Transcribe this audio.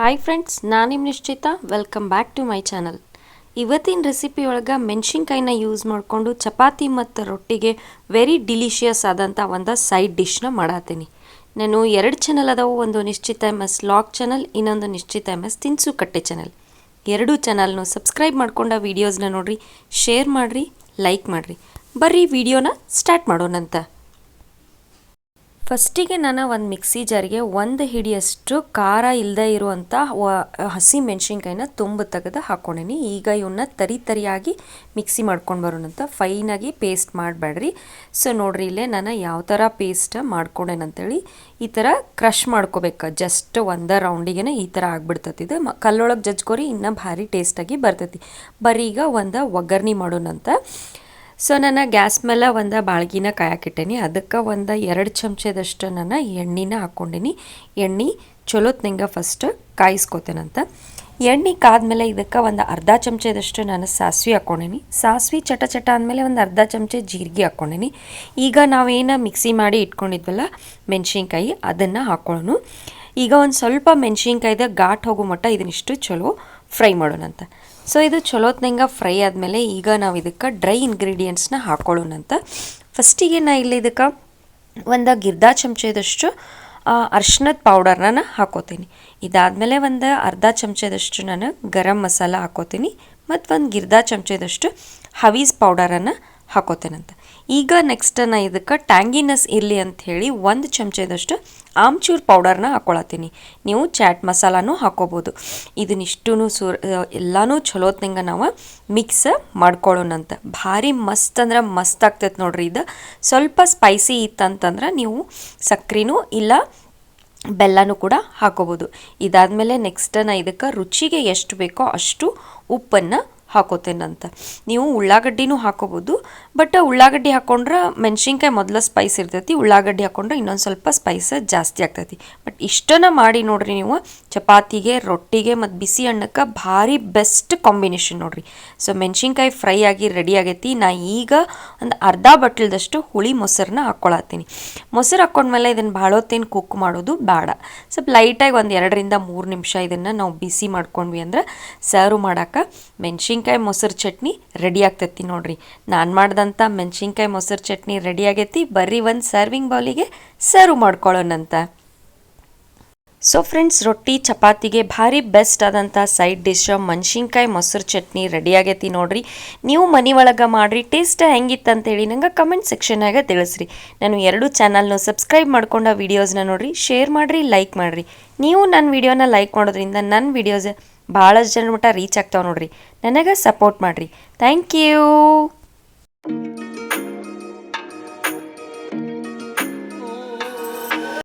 Hi friends ನಾನು ನಿಮ್ಮ Nishchitha. Welcome back to my channel ಇವತ್ತಿನ ರೆಸಿಪಿ ಒಳಗೆ ಮೆಣಸಿನ್ಕಾಯಿನ ಯೂಸ್ ಮಾಡಿಕೊಂಡು ಚಪಾತಿ ಮತ್ತು ರೊಟ್ಟಿಗೆ ವೆರಿ ಡಿಲಿಷಿಯಸ್ ಆದಂಥ ಒಂದು ಸೈಡ್ ಡಿಶ್ನ ಮಾಡತ್ತೀನಿ ನಾನು ಎರಡು ಚಾನಲ್ ಅದಾವು, ಒಂದು ನಿಶ್ಚಿತ ಎಂ ಎಸ್ ಲಾಗ್ ಚಾನಲ್ ಇನ್ನೊಂದು ನಿಶ್ಚಿತ ಎಂ ಎಸ್ ತಿನ್ಸು ಕಟ್ಟೆ ಚಾನಲ್ ಎರಡೂ ಚಾನಲ್ನು ಸಬ್ಸ್ಕ್ರೈಬ್ ಮಾಡ್ಕೊಂಡ ವೀಡಿಯೋಸ್ನ ನೋಡಿರಿ ಶೇರ್ ಮಾಡಿರಿ ಲೈಕ್ ಮಾಡಿರಿ. ಬರ್ರಿ ವಿಡಿಯೋನ ಸ್ಟಾರ್ಟ್ ಮಾಡೋಣಂತ. ಫಸ್ಟಿಗೆ ನಾನು ಒಂದು ಮಿಕ್ಸಿ ಜಾರಿಗೆ ಒಂದು ಹಿಡಿಯಷ್ಟು ಖಾರ ಇಲ್ಲದೆ ಇರುವಂಥ ಹಸಿ ಮೆಣಸಿನ್ಕಾಯಿನ ತುಂಬ ತೆಗೆದು ಹಾಕ್ಕೊಂಡೀನಿ ಈಗ ಇವನ್ನ ತರಿ ತರಿಯಾಗಿ ಮಿಕ್ಸಿ ಮಾಡ್ಕೊಂಡು ಬರೋಣಂತ ಫೈನಾಗಿ ಪೇಸ್ಟ್ ಮಾಡಬೇಡ್ರಿ. ಸೊ ನೋಡ್ರಿ, ಇಲ್ಲೇ ನಾನು ಯಾವ ಥರ ಪೇಸ್ಟ್ ಮಾಡ್ಕೊಂಡೇನಂತೇಳಿ ಈ ಥರ ಕ್ರಷ್ ಮಾಡ್ಕೋಬೇಕು. ಜಸ್ಟ್ ಒಂದ ರೌಂಡಿಗೆ ಈ ಥರ ಆಗ್ಬಿಡ್ತತಿದು ಮ, ಕಲ್ಲೊಳಗೆ ಜಜ್ಕೋರಿ, ಇನ್ನೂ ಭಾರಿ ಟೇಸ್ಟಾಗಿ ಬರ್ತೈತಿ. ಬರೀ ಈಗ ಒಂದು ಒಗ್ಗರ್ಣೆ ಮಾಡೋಣಂತ. ಸೊ ನಾನು ಗ್ಯಾಸ್ ಮೇಲೆ ಒಂದು ಬಾಳ್ಗಿನ ಕಾಯಕ್ಕಿಟ್ಟೇನಿ ಅದಕ್ಕೆ ಒಂದು ಎರಡು ಚಮಚದಷ್ಟು ನಾನು ಎಣ್ಣೆನ ಹಾಕ್ಕೊಂಡೀನಿ. ಎಣ್ಣೆ ಚಲೋತ್ನಂಗೆ ಫಸ್ಟ್ ಕಾಯಿಸ್ಕೊತೇನಂತ ಎಣ್ಣೆ ಕಾದ್ಮೇಲೆ ಇದಕ್ಕೆ ಒಂದು ಅರ್ಧ ಚಮಚದಷ್ಟು ನಾನು ಸಾಸಿವೆ ಹಾಕ್ಕೊಂಡೀನಿ. ಸಾಸಿವೆ ಚಟ ಚಟ ಆದಮೇಲೆ ಒಂದು ಅರ್ಧ ಚಮಚ ಜೀರಿಗೆ ಹಾಕ್ಕೊಂಡೀನಿ. ಈಗ ನಾವೇನು ಮಿಕ್ಸಿ ಮಾಡಿ ಇಟ್ಕೊಂಡಿದ್ವಲ್ಲ ಮೆಣಸಿನ್ಕಾಯಿ, ಅದನ್ನು ಹಾಕ್ಕೊಳ್ಳೋಣ ಈಗ ಒಂದು ಸ್ವಲ್ಪ ಮೆಣಸಿನ್ಕಾಯ್ದ ಘಾಟ್ ಹೋಗೋ ಮಟ್ಟ ಇದನ್ನಿಷ್ಟು ಚಲೋ ಫ್ರೈ ಮಾಡೋಣಂತ. ಸೊ ಇದು ಚಲೋತ್ನಂಗೆ ಫ್ರೈ ಆದಮೇಲೆ ಈಗ ನಾವು ಇದಕ್ಕೆ ಡ್ರೈ ಇಂಗ್ರೀಡಿಯೆಂಟ್ಸ್ನ ಹಾಕ್ಕೊಳ್ಳೋಣಂತ ಫಸ್ಟಿಗೆ ನಾ ಇಲ್ಲಿ ಇದಕ್ಕೆ ಒಂದು ಗಿರ್ದಾ ಚಮಚದಷ್ಟು ಅರ್ಶಿನದ ಪೌಡರ್ನ ಹಾಕೋತೀನಿ. ಇದಾದಮೇಲೆ ಒಂದು ಅರ್ಧ ಚಮಚದಷ್ಟು ನಾನು ಗರಂ ಮಸಾಲ ಹಾಕೋತೀನಿ. ಮತ್ತು ಒಂದು ಗಿರ್ದಾ ಚಮಚದಷ್ಟು ಹವೀಸ್ ಪೌಡರನ್ನು ಹಾಕೋತೇನಂತ. ಈಗ ನೆಕ್ಸ್ಟ್ ನಾ ಇದಕ್ಕೆ ಟ್ಯಾಂಗಿನೆಸ್ ಇರಲಿ ಅಂತ ಹೇಳಿ ಒಂದು ಚಮಚದಷ್ಟು ಆಮ್ಚೂರ್ ಪೌಡರ್ನ ಹಾಕೊಳತ್ತೀನಿ. ನೀವು ಚಾಟ್ ಮಸಾಲಾನೂ ಹಾಕೋಬೋದು. ಇದನ್ನಿಷ್ಟೂ ಸೂರ್ ಎಲ್ಲನೂ ಚಲೋತ್ನಂಗೆ ನಾವು ಮಿಕ್ಸ್ ಮಾಡ್ಕೊಳ್ಳೋಣಂತ ಭಾರಿ ಮಸ್ತ್ ಅಂದ್ರೆ ಮಸ್ತ್ ಆಗ್ತೈತೆ ನೋಡ್ರಿ ಇದು. ಸ್ವಲ್ಪ ಸ್ಪೈಸಿ ಇತ್ತಂತಂದ್ರೆ ನೀವು ಸಕ್ಕರೆನೂ ಇಲ್ಲ ಬೆಲ್ಲನೂ ಕೂಡ ಹಾಕೋಬೋದು. ಇದಾದಮೇಲೆ ನೆಕ್ಸ್ಟ್ ನಾ ಇದಕ್ಕೆ ರುಚಿಗೆ ಎಷ್ಟು ಬೇಕೋ ಅಷ್ಟು ಉಪ್ಪನ್ನು ಹಾಕೋತೇನಂತ. ನೀವು ಉಳ್ಳಾಗಡ್ಡಿನೂ ಹಾಕೋಬೋದು ಬಟ್ ಉಳ್ಳಾಗಡ್ಡಿ ಹಾಕೊಂಡ್ರೆ ಮೆಣಸಿನ್ಕಾಯಿ ಮೊದಲ ಸ್ಪೈಸ್ ಇರ್ತೈತಿ, ಉಳ್ಳಾಗಡ್ಡಿ ಹಾಕೊಂಡ್ರೆ ಇನ್ನೊಂದು ಸ್ವಲ್ಪ ಸ್ಪೈಸ್ ಜಾಸ್ತಿ ಆಗ್ತೈತಿ. ಬಟ್ ಇಷ್ಟನ್ನ ಮಾಡಿ ನೋಡ್ರಿ ನೀವು, ಚಪಾತಿಗೆ, ರೊಟ್ಟಿಗೆ ಮತ್ತು ಬಿಸಿ ಅನ್ನಕ್ಕೆ ಭಾರಿ ಬೆಸ್ಟ್ ಕಾಂಬಿನೇಷನ್ ನೋಡ್ರಿ. ಸೊ ಮೆಣಸಿನ್ಕಾಯಿ ಫ್ರೈ ಆಗಿ ರೆಡಿ ಆಗೈತಿ, ನಾ ಈಗ ಒಂದು ಅರ್ಧ ಬಟ್ಲದಷ್ಟು ಹುಳಿ ಮೊಸರನ್ನ ಹಾಕ್ಕೊಳತ್ತೀನಿ ಮೊಸರು ಹಾಕ್ಕೊಂಡ್ಮೇಲೆ ಇದನ್ನು ಭಾಳ ಹೊತ್ತೇನು ಕುಕ್ ಮಾಡೋದು ಬೇಡ ಸ್ವಲ್ಪ ಲೈಟಾಗಿ ಒಂದು ಎರಡರಿಂದ ಮೂರು ನಿಮಿಷ ಇದನ್ನು ನಾವು ಬಿಸಿ ಮಾಡ್ಕೊಂಡ್ವಿ ಅಂದ್ರೆ ಸರ್ವ್ ಮಾಡೋಕೆ ಮೆಣಸಿನ್ಕಾಯಿ ಮೊಸರು ಚಟ್ನಿ ರೆಡಿ ಆಗ್ತೈತಿ ನೋಡ್ರಿ. ನಾನು ಮಾಡ್ದಂಥ ಮೆಣಸಿನ್ಕಾಯಿ ಮೊಸರು ಚಟ್ನಿ ರೆಡಿ ಆಗೈತಿ. ಬರ್ರಿ ಒಂದು ಸರ್ವಿಂಗ್ ಬೌಲಿಗೆ ಸರ್ವ್ ಮಾಡ್ಕೊಳ್ಳೋಣಂತ. ಸೊ ಫ್ರೆಂಡ್ಸ್ ರೊಟ್ಟಿ, ಚಪಾತಿಗೆ ಭಾರಿ ಬೆಸ್ಟ್ ಆದಂಥ ಸೈಡ್ ಡಿಶ್ ಮೆಣಸಿನ್ಕಾಯಿ ಮೊಸರು ಚಟ್ನಿ ರೆಡಿ ಆಗೈತಿ ನೋಡ್ರಿ. ನೀವು ಮನೆ ಒಳಗೆ ಮಾಡಿರಿ ಟೇಸ್ಟ್ ಹೆಂಗಿತ್ತು ಅಂತೇಳಿ ನಂಗೆ ಕಮೆಂಟ್ ಸೆಕ್ಷನ್ನಾಗ ತಿಳಿಸ್ರಿ. ನಾನು ಎರಡು ಚಾನಲ್ನು ಸಬ್ಸ್ಕ್ರೈಬ್ ಮಾಡ್ಕೊಂಡ ವೀಡಿಯೋಸ್ನ ನೋಡ್ರಿ ಶೇರ್ ಮಾಡಿರಿ ಲೈಕ್ ಮಾಡಿರಿ. ನೀವು ನನ್ನ ವಿಡಿಯೋನ ಲೈಕ್ ಮಾಡೋದ್ರಿಂದ ನನ್ನ ವಿಡಿಯೋಸ್ ಭಾಳಷ್ಟು ಜನ ಮಟ್ಟ ರೀಚ್ ಆಗ್ತಾವೆ ನೋಡ್ರಿ. ನನಗೆ ಸಪೋರ್ಟ್ ಮಾಡಿರಿ. Thank you